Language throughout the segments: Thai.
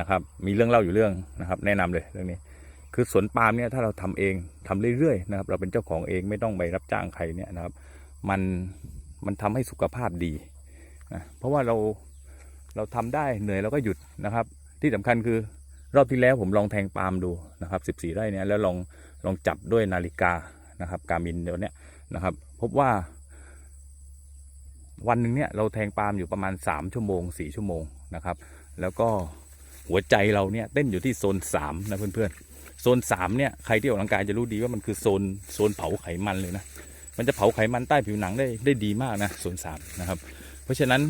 นะครับ มีเรื่องเล่าอยู่เรื่องนะครับ แนะนำเลยเรื่องนี้ คือสวนปาล์มเนี่ยถ้าเราทำเองทำเรื่อยๆนะครับ เราเป็นเจ้าของเองไม่ต้องไปรับจ้างใครเนี่ยนะครับ มันมันทำให้สุขภาพดีนะเพราะว่าเราเราทำได้เหนื่อยเราก็หยุดนะครับ ที่สำคัญคือรอบที่แล้วผมลองแทงปาล์มดูนะครับ 14 ไร่เนี่ยแล้วลองลองจับด้วยนาฬิกานะครับ การมินเดี๋ยวเนี้ยนะครับ พบว่า วันหนึ่งเนี่ยเราแทงปาล์มอยู่ประมาณ 3 ชั่วโมง 4 ชั่วโมงนะครับ แล้วก็ หัวใจเราเนี่ยเต้นอยู่ที่โซน3นะเพื่อนๆ โซน3เนี่ยใครที่ออกกำลังกายจะรู้ดีว่ามันคือโซนโซนเผาไขมันเลยนะ มันจะเผาไขมันใต้ผิวหนังได้ได้ดีมากนะโซน3นะครับ เพราะฉะนั้น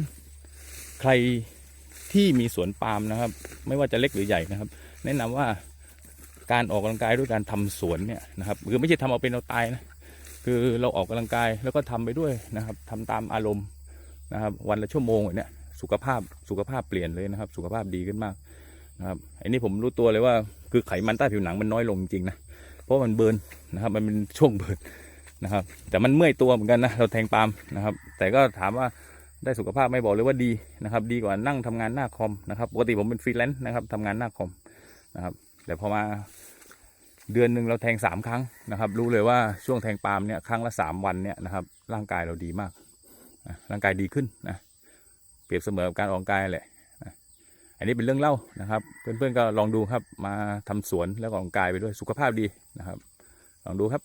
ใครที่มีสวนปาล์มนะครับ ไม่ว่าจะเล็กหรือใหญ่นะครับ แนะนำว่าการออกกำลังกายด้วยการทำสวนเนี่ยนะครับคือไม่ใช่ทำเอาเป็นเอาตายนะคือเราออกกำลังกายแล้วก็ทำไปด้วยนะครับทำตามอารมณ์นะครับ วันละชั่วโมงอย่างเนี้ยสุขภาพสุขภาพเปลี่ยนเลยนะครับ สุขภาพดีขึ้นมาก นะครับอันนี้ผมรู้ตัวเลยว่าคือไขมันใต้ผิวหนังมันน้อยลงจริงๆนะเพราะมันเบิร์นนะครับ มันเป็นช่วงเบิร์นนะครับ แต่มันเมื่อยตัวเหมือนกันนะเราแทงปาล์มนะครับ แต่ก็ถามว่าได้สุขภาพไม่บอกเลยว่าดีนะครับ ดีกว่านั่งทำงานหน้าคอมนะครับปกติผมเป็นฟรีแลนซ์นะครับทำงานหน้าคอมนะครับแต่พอมาเดือนหนึ่งเราแทงสามครั้งนะครับ รู้เลยว่าช่วงแทงปาล์มเนี่ยครั้งละสามวันเนี่ยนะครับ ร่างกายเราดีมากร่างกายดีขึ้นนะเปรียบเสมอกับการออกกายแหละ อันนี้เป็นเรื่องเล่านะครับ เพื่อนๆก็ลองดูครับมาทำสวนแล้วก็ออกกำลังกายไปด้วยสุขภาพดีนะครับ ลองดูครับ